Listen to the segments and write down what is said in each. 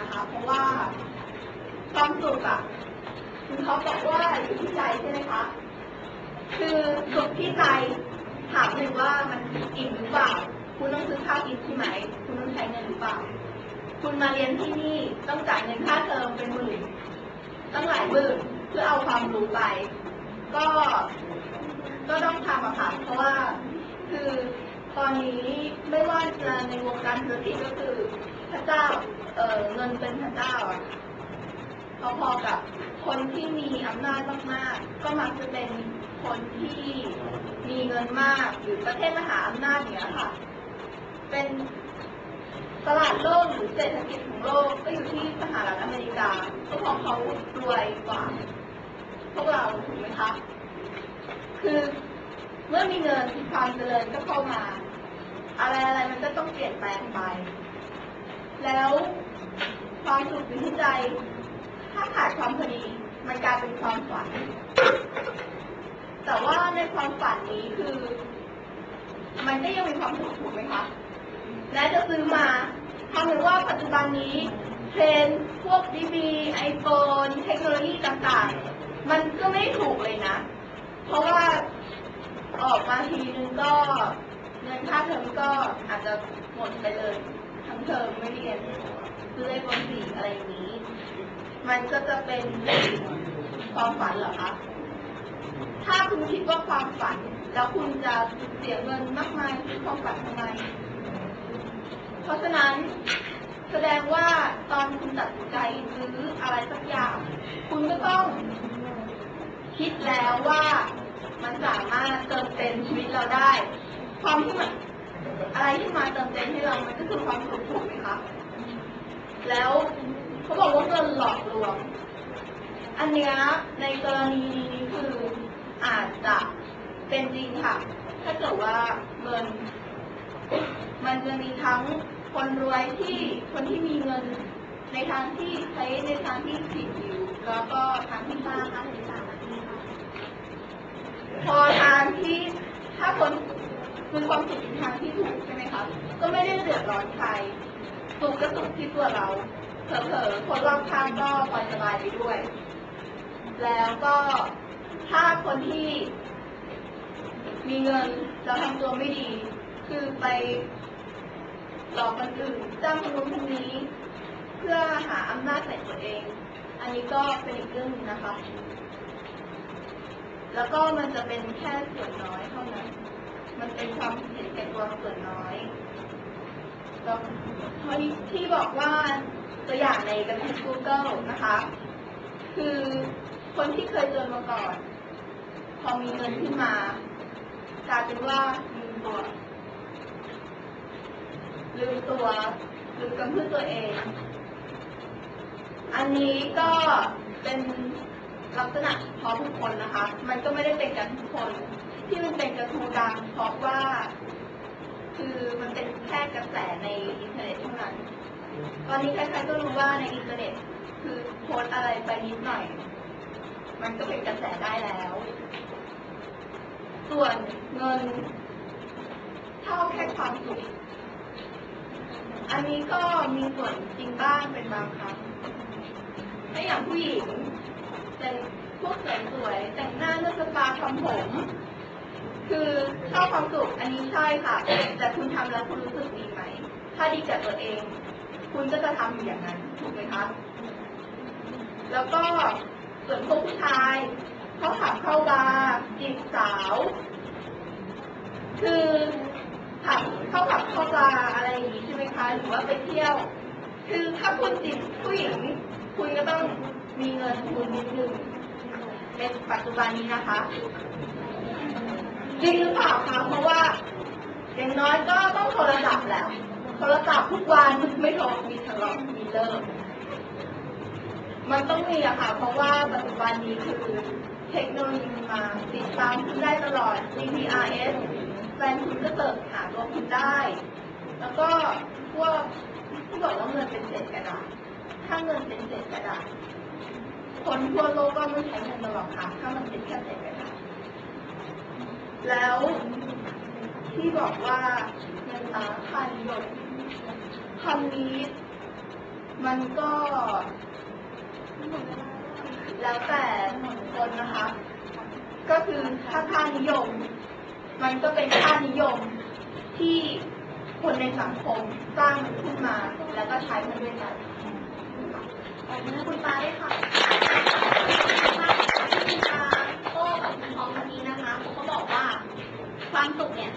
นะคะ เพราะว่าความสุขอะคุณเขาบอกว่าอยู่ที่ใจใช่ไหมคะ คือสุขที่ใจถามเลยว่ามันอิ่มหรือเปล่า คุณต้องซื้อข้าวกินใช่ไหมคุณต้องใช้เงินหรือเปล่า คุณมาเรียนที่นี่ต้องจ่ายเงินค่าเทอมเป็นหมื่นตั้งหลายหมื่นเพื่อเอาความรู้ไป ก็ ก็ต้องทำอะค่ะ เพราะว่าคือ ตอนนี้ไม่ว่าจะในวงการธุรกิจก็คือ พระเจ้าเออเงินเป็นพระเจ้าอะพอๆกับคนที่มีอำนาจมากๆ ก็มักจะเป็นคนที่มีเงินมากหรือประเทศมหาอำนาจเนี้ยค่ะ เป็นตลาดโลกหรือเศรษฐกิจของโลกก็อยู่ที่สหรัฐอเมริกาก็เพราะเขารวยกว่า พวกเราถูกไหมคะ คือ เมื่อมีเงินความเจริญก็เข้ามา อะไรอะไรมันก็ต้องเปลี่ยนแปลงไป แล้วความสุขอยู่ที่ใจ ถ้าขาดความพอดี มันกลายเป็นความฝัน แต่ว่าในความฝันนี้คือ มันก็ยังมีความสุขถูกไหมคะ และจะซื้อมาทำให้ว่าปัจจุบันนี้เทรนพวกดีบีไอโฟนเทคโนโลยีต่างๆ มันก็ไม่ถูกเลยนะ เพราะว่าออกมาทีนึงก็เงิน ค่าเทอมก็อาจจะหมดไปเลยทั้งเทอมไม่เรียนซื้อไอโฟนสี่อะไรอย่างนี้ มันก็จะเป็นความฝันเหรอคะถ้าคุณคิดว่าความฝัน แล้วคุณจะเสียเงินมากมายซื้อความฝันทำไม เพราะฉะนั้นแสดงว่าตอนคุณตัดสินใจซื้ออะไรสักอย่าง คุณก็ต้องคิดแล้วว่ามันสามารถเติมเต็มชีวิตเราได้ ความที่มันอะไรที่มาเติมเต็มให้เรามันก็คือความสุขถูกไหมคะ แล้วเขาบอกว่าเงินหลอกลวง อันนี้ในกรณีนี้คืออาจจะเป็นจริงค่ะ ถ้าเกิดว่าเงิน มันจะมีทั้งคนรวยที่คนที่มีเงินในทางที่ใช้ในทางที่ผิดอยู่แล้วก็ทางที่สร้างค่าใช้จ่ายพอทางที่ถ้าคน คือความสุขในทางที่ถูกใช่ไหมคะก็ไม่ได้เดือดร้อนใครสุขก็สุขที่ตัวเราเผลอๆคนรอบข้างก็ปล่อยสบายไปด้วย แล้วก็ถ้าคนที่มีเงินแล้วทำตัวไม่ดี คือไปหลอกคนอื่นจ้างคนนู้นคนนี้ เพื่อหาอำนาจใส่ตัวเอง อันนี้ก็เป็นอีกเรื่องหนึงนะคะ แล้วก็มันจะเป็นแค่ส่วนน้อยเท่านั้น มันเป็นความเห็นแก่ตัวส่วนน้อยแล้วที่บอกว่าตัวอย่างในกระทู้ Google นะคะ คือคนที่เคยจนมาก่อน พอมีเงินขึ้นมากลายเป็นว่าลืมตัวลืมตัวลืมกำพืชตัวเอง อันนี้ก็เป็น ลักษณะเฉพาะบุคคลนะคะ มันก็ไม่ได้เป็นกันทุกคน ที่มันเป็นกระทูดังเพราะว่า คือมันเป็นแค่กระแสในอินเทอร์เน็ตเท่านั้น ตอนนี้ใครๆก็รู้ว่าในอินเทอร์เน็ต คือโพสอะไรไปนิดหน่อย มันก็เป็นกระแสได้แล้ว ส่วนเงินเท่าแค่ความสุขอันนี้ก็มีส่วนจริงบ้างเป็นบางครั้งถ้าอย่างผู้หญิง เป็นพวกสวยสวยๆแต่งหน้าเลือกสปาทำผม คือชอบความสุขอันนี้ใช่ค่ะ แต่คุณทำแล้วคุณรู้สึกดีไหม ถ้าดีกับตัวเอง คุณก็จะทำอย่างนั้นถูกไหมคะแล้วก็ส่วนพวกผู้ชายเขาขับเข้าบาร์จีบสาว คือขับเข้าขับเข้าบาร์อะไรอย่างนี้ใช่ไหมคะหรือว่าไปเที่ยว คือถ้าคุณจีบผู้หญิงคุณก็ต้อง มีเงินทุนนิดนึงในปัจจุบันนี้นะคะ จริงหรือเปล่าคะเพราะว่า อย่างน้อยก็ต้องโทรศัพท์แหละโทรศัพท์ทุกวันไม่โทรมีทะเลาะมีเลิกมันต้องมีอะค่ะ เพราะว่าปัจจุบันนี้คือเทคโนโลยีมาติดตามคุณได้ตลอด GPRS แฟนคุณก็เติร์หาตัวคุณได้ แล้วก็พวกที่บอกว่าเงินเป็นเศษกระดาษ ถ้าเงินเป็นเศษกระดาษ คนทั่วโลกก็ไม่ใช้เงินตลอดค่ะถ้ามันเป็นแค่เศษกระดาษแล้วที่บอกว่าเงินตาค่านิยมคำนี้ มันก็แล้วแต่คนนะคะ ก็คือถ้าค่านิยม มันก็เป็นค่านิยมที่คนในสังคมสร้างขึ้นมา แล้วก็ใช้มันด้วยกันคุณปาได้ค่ะตาโต้กับคุณทองเมื่อกี้นะคะเขาก็บอกว่า ความสุขเนี่ย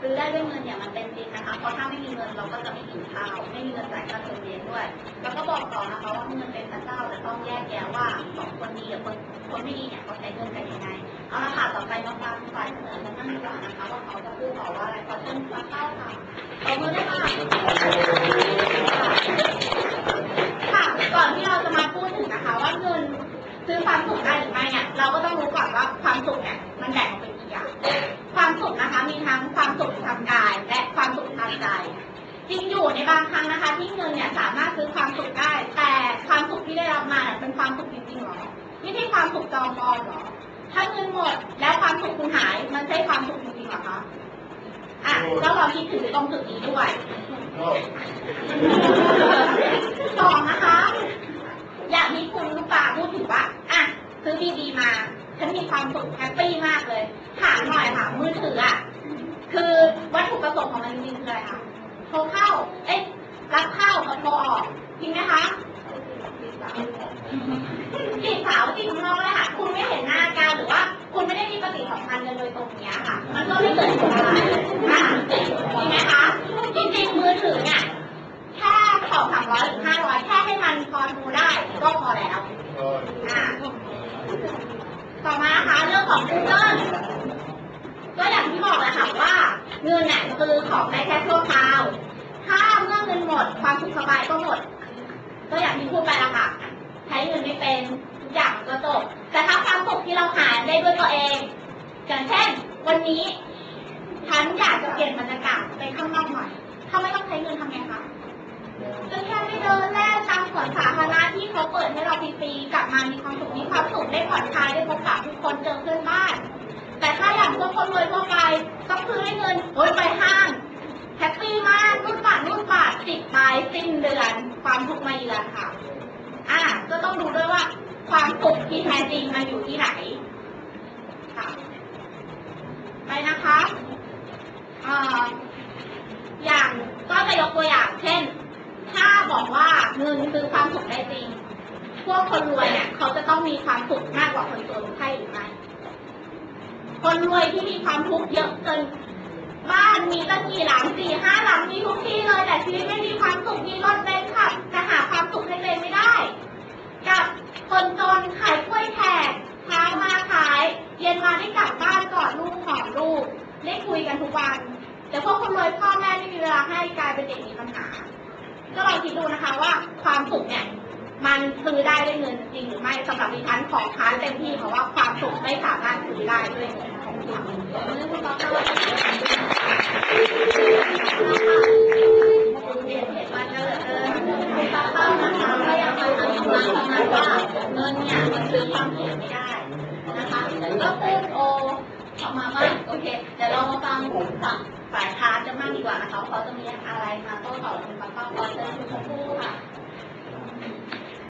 ซื้อได้ด้วยเงินเนี่ยมันเป็นจริงนะคะ เพราะถ้าไม่มีเงินเราก็จะไม่กินข้าวไม่มีเงินจ่ายค่าเทอมเรียนด้วย แล้วก็บอกต่อนะคะว่าเงินเป็นพระเจ้าแต่ต้องแยกแยะว่าของคนดีกับคนคนไม่ดีเนี่ยเขาใช้เงินกันยังไงเอาละค่ะต่อไปมาฟังฝ่ายเสนอกันบ้างดีกว่านะคะว่าเขาจะพูดต่อว่าอะไรขอเชิญคุณเข้าค่ะขอบคุณค่ะค่ะก่อนที่เราจะมาพูดถึงนะคะ ว่าเงินซื้อความสุขได้หรือไม่เนี่ยเราก็ต้องรู้ก่อนว่าความสุขเนี่ยมันแบ่งออกเป็นกี่อย่าง ความสุขนะคะมีทั้งความสุขทางกาย และความสุขทางใจจริงอยู่ในบางครั้งนะคะ ที่เงินเนี่ยสามารถซื้อความสุขได้ แต่ความสุขที่ได้รับมาเป็นความสุขจริงๆหรอไม่ใช่ความสุขจอมปลอมหรอถ้าเงินหมดแล้วความสุขคุณหาย มันใช่ความสุขจริงๆหรอคะอะก็ลองคิดถึงตรงจุดนี้ด้วยสองนะคะ อยางที่คุณลูกป่าพูดถึงว่าอะซื้อดีๆมาฉันมีความสุขแฮปปี้มากเลยามหน่อยค่ะมือถืออะคือวัตถุประสงค์ของมันจริงๆคืออะไรคะโทรเข้า เอ๊ะรับเข้ากับโทรออกจริงไหมคะจีบสาวจีบน้องเลยค่ะ คุณไม่เห็นหน้ากันหรือว่า คุณไม่ได้มีปฏิสัมพันธ์กันโดยตรงเนี้ยค่ะ มันก็ไม่เกิดผลอะไรอะจริงไหมคะ จริงๆ มือถือเนี่ย แค่สองสามร้อยหรือห้าร้อยแค่ให้มันพอดูได้ก็พอแล้วอ่าต่อมานะคะเรื่องของ Google ก็อย่างที่ บอกแหละค่ะว่าเงินเนี่ยคือของได้แค่ชั่วคราว ถ้าเมื่อเงินหมดความสุขสบายก็หมด ก็อย่างที่พูดไปละค่ะใช้เงินไม่เป็นทุกอย่างก็จบแต่ถ้าความสุขที่เราหาได้ด้วยตัวเองอย่างเช่น วันนี้ฉันอยากจะเปลี่ยนบรรยากาศไปข้างนอกหน่อยถ้าไม่ต้องใช้เงินทำไงคะก็แค่ไปเดินแล่นตามสวนสาธารณะที่เขาเปิดให้เราฟรีๆกลับมามีความสุขมีความสุขได้ผ่อนคลายได้พบปะทุกคนเจอเพื่อนบ้าน แต่ถ้าอย่างพวกคนรวยทั่วไปต้องซื้อได้เงินโอยไปห้างแฮปปี้มากนู่นบาทนู่นบาทติดไปสิ้นเดือนความทุกข์มาเยือนค่ะอ่าก็ต้องดูด้วยว่า ความสุขที่แท้จริงมันอยู่ที่ไหนค่ะไปนะคะเอ่ออย่างก็จะยกตัวอย่างเช่น ถ้าบอกว่าเงินคือความสุขได้จริง พวกคนรวยเนี่ยเขาจะต้องมีความสุขมากกว่าคนจนใช่หรือไม่ คนรวยที่มีความทุกข์เยอะจนบ้านมีตั้งกี่หลังสี่ห้าหลังมีทุกที่เลยแต่ชีวิตไม่มีความสุขมีรถเบนซ์ขับแต่หาความสุขให้ตัวเองไม่ได้ กับคนจนขายกล้วยแขกเช้ามาขาย เย็นมาได้กลับบ้านกอดลูกหอมลูกได้คุยกันทุกวัน แต่พวกคนรวยพ่อแม่ไม่มีเวลาให้กลายเป็นเด็กมีปัญหาก็ลองคิดดูนะคะว่าความสุขเนี่ยมันซื้อได้ด้วยเงินจริงหรือไม่สำหรับดิฉันขอค้านเต็มที่เพราะว่าความสุขไม่สามารถซื้อได้ด้วยเงิน เราคุณป๊อปเห็นเห็นมาเยอะเดิมเงินเนี่ยมันซื้อความสุขไม่ได้นะคะก็พูดโอออกมาว่าโอเคเดี๋ยวเรามาฟังฝั่งฝ่ายค้านกันบ้างดีกว่านะคะว่าเขาจะมีอะไรมาโต้ตอบคุณป๊อปเป้าขอเชิญคุณชมพู่ค่ะ